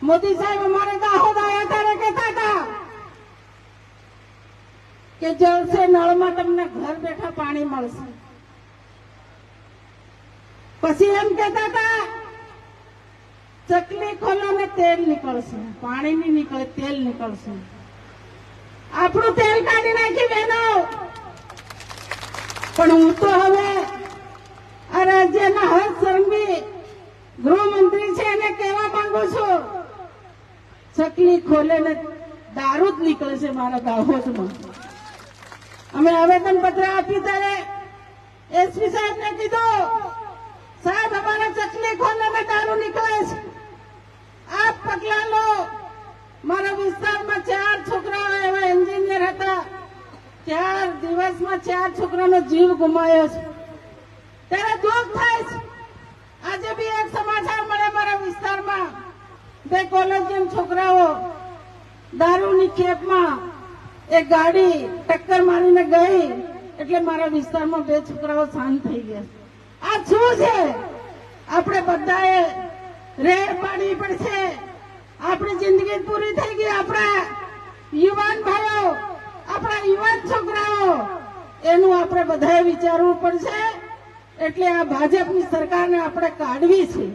મોદી સાહેબ, અમારે દાહોદ આવ્યા ત્યારે કહેતા હતા કે જળ નળમાં તમને ઘર બેઠા પાણી મળશે. પછી એમ કહેતા હતા, ચકલી ખોલો ને તેલ નીકળશે, પાણી નહીં નીકળે, તેલ નીકળશે. આપણું તેલ કાઢી નાખી બહેનો પણ હું તો હવે આ રાજ્યના હર સંઘવી ગૃહમંત્રી ચકલી ખોલે ને દારૂ જ નીકળે છે મારા દાહોદમાં. અમે આવેદન પત્ર આપ્યું ત્યારે એસપી સાહેબ ને કીધું, સાહેબ, અમારા ચકલી ખોલે ને દારૂ નીકળે છે. આપ પગલા લો. મારા વિસ્તારમાં ચાર છોકરાઓ એવા એન્જિનિયર હતા. ચાર દિવસમાં ચાર છોકરાનો જીવ ગુમાયો છે ત્યારે દુઃખ થાય છે આજે બી એક સમાચાર મળે મારા વિસ્તારમાં બે કોલેજન છોકરાઓ દારૂની ખેપમાં એક ગાડી ટક્કર મારીને ગઈ એટલે મારા વિસ્તારમાં બે છોકરાઓ શાંત થઈ ગયા. આ શું છે? આપણે બધાએ રેડ પાડવી પડશે. આપણી જિંદગી પૂરી થઈ ગઈ આપણા યુવાન ભાઈઓ, આપણા યુવાન છોકરાઓ. એનું આપણે બધાએ વિચારવું પડશે. એટલે આ ભાજપની સરકારને આપણે કાઢવી છે.